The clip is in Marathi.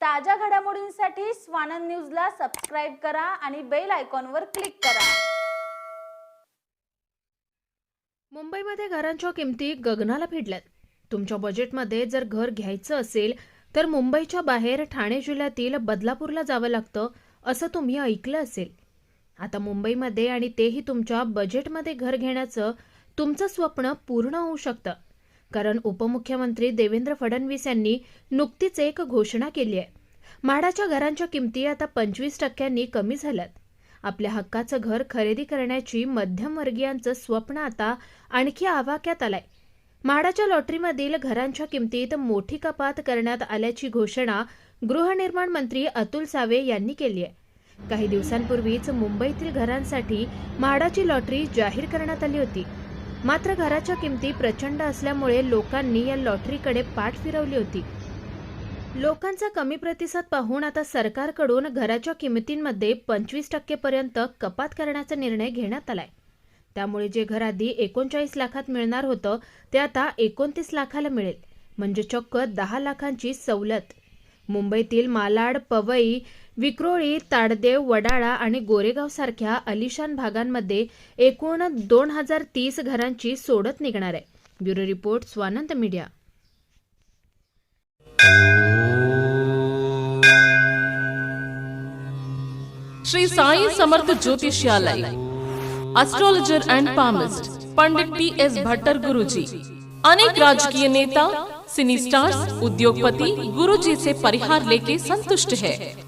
ताज्या घडामोडींसाठी स्वानंद न्यूजला सबस्क्राईब करा आणि बेल आयकॉनवर क्लिक करा. मुंबईमध्ये घरांच्या किमती गगनाला भिडल्यात. तुमच्या बजेटमध्ये जर घर घ्यायचं असेल तर मुंबईच्या बाहेर ठाणे जिल्ह्यातील बदलापूरला जावं लागतं असं तुम्ही ऐकलं असेल. आता मुंबईमध्ये आणि तेही तुमच्या बजेटमध्ये घर घेण्याचं तुमचं स्वप्न पूर्ण होऊ शकतं. कारण उपमुख्यमंत्री देवेंद्र फडणवीस यांनी नुकतीच एक घोषणा केली आहे. म्हाडाच्या घरांच्या किमती आता पंचवीस टक्क्यांनी कमी झाल्यात. आपल्या हक्काचं घर खरेदी करण्याची मध्यमवर्गीयांचं स्वप्न आता आणखी आवाक्यात आलंय. म्हाडाच्या लॉटरीमधील घरांच्या किमतीत मोठी कपात करण्यात आल्याची घोषणा गृहनिर्माण मंत्री अतुल सावे यांनी केली आहे. काही दिवसांपूर्वीच मुंबईतील घरांसाठी म्हाडाची लॉटरी जाहीर करण्यात आली होती. मात्र घराच्या किमती प्रचंड असल्यामुळे लोकांनी या लॉटरीकडे पाठ फिरवली होती. लोकांचा कमी प्रतिसाद पाहून आता सरकारकडून घराच्या किमतींमध्ये पंचवीस टक्केपर्यंत कपात करण्याचा निर्णय घेण्यात आलाय. त्यामुळे जे घर आधी एकोणचाळीस लाखात मिळणार होतं ते आता एकोणतीस लाखाला मिळेल. म्हणजे चक्क दहा लाखांची सवलत. मुंबईतील मालाड पवई विक्रोळी ताडदेव वडाळा आणि गोरेगाव सारख्या अलिशान भागांमध्ये एकूण दोन हजार तीस घरांची सोडत निघणार आहे. Bureau report Swanand media. Shri Sai Samarth Jyotishalaya astrologer and palmist Pandit T S Bhattar Guruji. अनेक राजकीय नेता सिनी स्टार्स उद्योगपति गुरुजी से परिहार लेके संतुष्ट है.